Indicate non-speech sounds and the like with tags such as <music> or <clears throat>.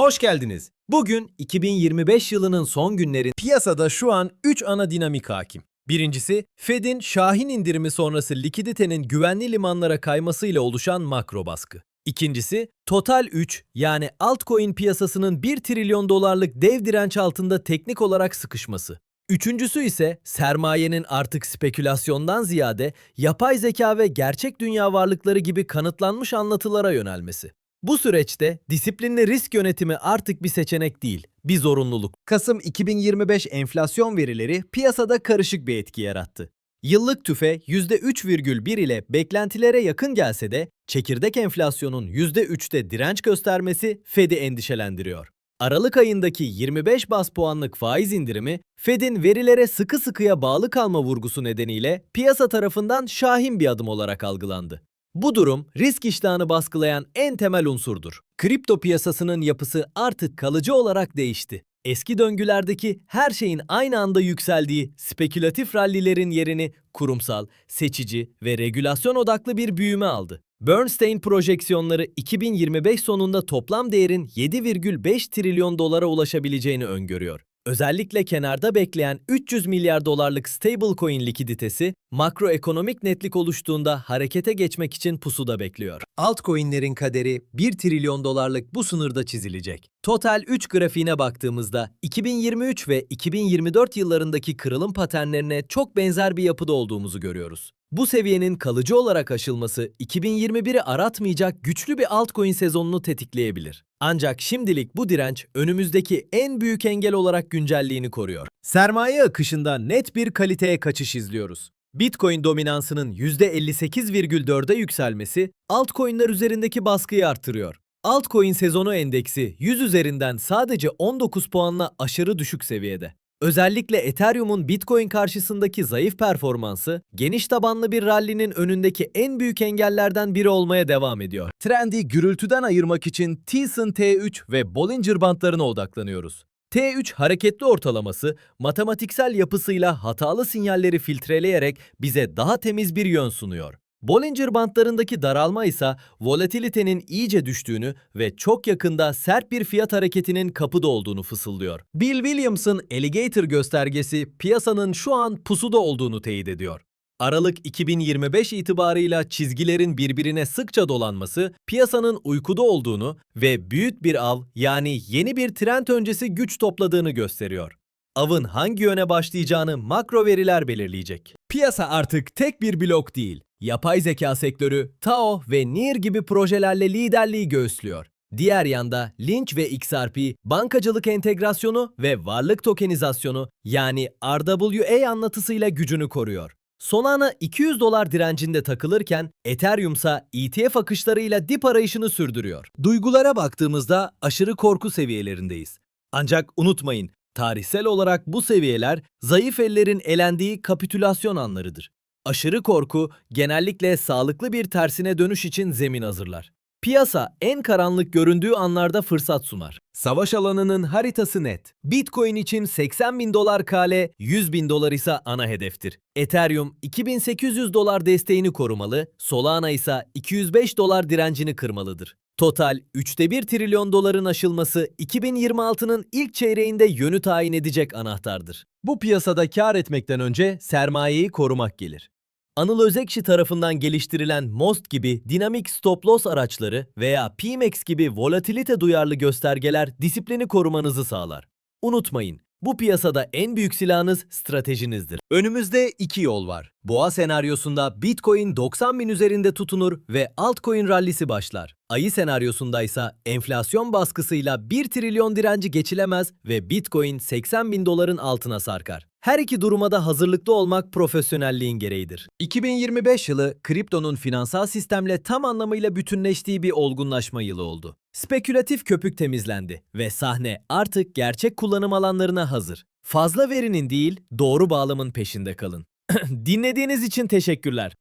Hoş geldiniz. Bugün 2025 yılının son günlerin piyasada şu an 3 ana dinamik hakim. Birincisi, Fed'in Şahin indirimi sonrası likiditenin güvenli limanlara kaymasıyla oluşan makro baskı. İkincisi, Total 3 yani altcoin piyasasının 1 trilyon dolarlık dev direnç altında teknik olarak sıkışması. Üçüncüsü ise sermayenin artık spekülasyondan ziyade yapay zeka ve gerçek dünya varlıkları gibi kanıtlanmış anlatılara yönelmesi. Bu süreçte disiplinli risk yönetimi artık bir seçenek değil, bir zorunluluk. Kasım 2025 enflasyon verileri piyasada karışık bir etki yarattı. Yıllık tüfe %3,1 ile beklentilere yakın gelse de çekirdek enflasyonun %3'te direnç göstermesi Fed'i endişelendiriyor. Aralık ayındaki 25 bas puanlık faiz indirimi, Fed'in verilere sıkı sıkıya bağlı kalma vurgusu nedeniyle piyasa tarafından şahin bir adım olarak algılandı. Bu durum risk iştahını baskılayan en temel unsurdur. Kripto piyasasının yapısı artık kalıcı olarak değişti. Eski döngülerdeki her şeyin aynı anda yükseldiği spekülatif rallilerin yerini kurumsal, seçici ve regülasyon odaklı bir büyüme aldı. Bernstein projeksiyonları 2025 sonunda toplam değerin 7,5 trilyon dolara ulaşabileceğini öngörüyor. Özellikle kenarda bekleyen 300 milyar dolarlık stablecoin likiditesi makroekonomik netlik oluştuğunda harekete geçmek için pusuda bekliyor. Altcoin'lerin kaderi 1 trilyon dolarlık bu sınırda çizilecek. Total 3 grafiğine baktığımızda 2023 ve 2024 yıllarındaki kırılım paternlerine çok benzer bir yapıda olduğumuzu görüyoruz. Bu seviyenin kalıcı olarak aşılması 2021'i aratmayacak güçlü bir altcoin sezonunu tetikleyebilir. Ancak şimdilik bu direnç önümüzdeki en büyük engel olarak güncelliğini koruyor. Sermaye akışında net bir kaliteye kaçış izliyoruz. Bitcoin dominansının %58,4'e yükselmesi altcoin'ler üzerindeki baskıyı artırıyor. Altcoin sezonu endeksi 100 üzerinden sadece 19 puanla aşırı düşük seviyede. Özellikle Ethereum'un Bitcoin karşısındaki zayıf performansı, geniş tabanlı bir rallinin önündeki en büyük engellerden biri olmaya devam ediyor. Trendi gürültüden ayırmak için Thyssen T3 ve Bollinger Bandlarına odaklanıyoruz. T3 hareketli ortalaması, matematiksel yapısıyla hatalı sinyalleri filtreleyerek bize daha temiz bir yön sunuyor. Bollinger Bandlarındaki daralma ise volatilitenin iyice düştüğünü ve çok yakında sert bir fiyat hareketinin kapıda olduğunu fısıldıyor. Bill Williams'ın Alligator göstergesi piyasanın şu an pusuda olduğunu teyit ediyor. Aralık 2025 itibarıyla çizgilerin birbirine sıkça dolanması piyasanın uykuda olduğunu ve büyük bir av yani yeni bir trend öncesi güç topladığını gösteriyor. Avın hangi yöne başlayacağını makro veriler belirleyecek. Piyasa artık tek bir blok değil. Yapay zeka sektörü, Tao ve Near gibi projelerle liderliği göğüslüyor. Diğer yanda Lynch ve XRP, bankacılık entegrasyonu ve varlık tokenizasyonu yani RWA anlatısıyla gücünü koruyor. Solana 200 dolar direncinde takılırken Ethereum ise ETF akışlarıyla dip arayışını sürdürüyor. Duygulara baktığımızda aşırı korku seviyelerindeyiz. Ancak unutmayın, tarihsel olarak bu seviyeler zayıf ellerin elendiği kapitülasyon anlarıdır. Aşırı korku genellikle sağlıklı bir tersine dönüş için zemin hazırlar. Piyasa en karanlık göründüğü anlarda fırsat sunar. Savaş alanının haritası net. Bitcoin için 80 bin dolar kale, 100 bin dolar ise ana hedeftir. Ethereum 2800 dolar desteğini korumalı, Solana ise 205 dolar direncini kırmalıdır. Total 3'te 1 trilyon doların aşılması 2026'nın ilk çeyreğinde yönü tayin edecek anahtardır. Bu piyasada kar etmekten önce sermayeyi korumak gelir. Anıl Özekşi tarafından geliştirilen MOST gibi dinamik stop loss araçları veya PMAX gibi volatilite duyarlı göstergeler disiplini korumanızı sağlar. Unutmayın, bu piyasada en büyük silahınız stratejinizdir. Önümüzde iki yol var. Boğa senaryosunda Bitcoin 90 bin üzerinde tutunur ve altcoin rallisi başlar. Ayı senaryosunda ise enflasyon baskısıyla 1 trilyon direnci geçilemez ve Bitcoin 80 bin doların altına sarkar. Her iki duruma da hazırlıklı olmak profesyonelliğin gereğidir. 2025 yılı kriptonun finansal sistemle tam anlamıyla bütünleştiği bir olgunlaşma yılı oldu. Spekülatif köpük temizlendi ve sahne artık gerçek kullanım alanlarına hazır. Fazla verinin değil, doğru bağlamın peşinde kalın. <clears throat> Dinlediğiniz için teşekkürler.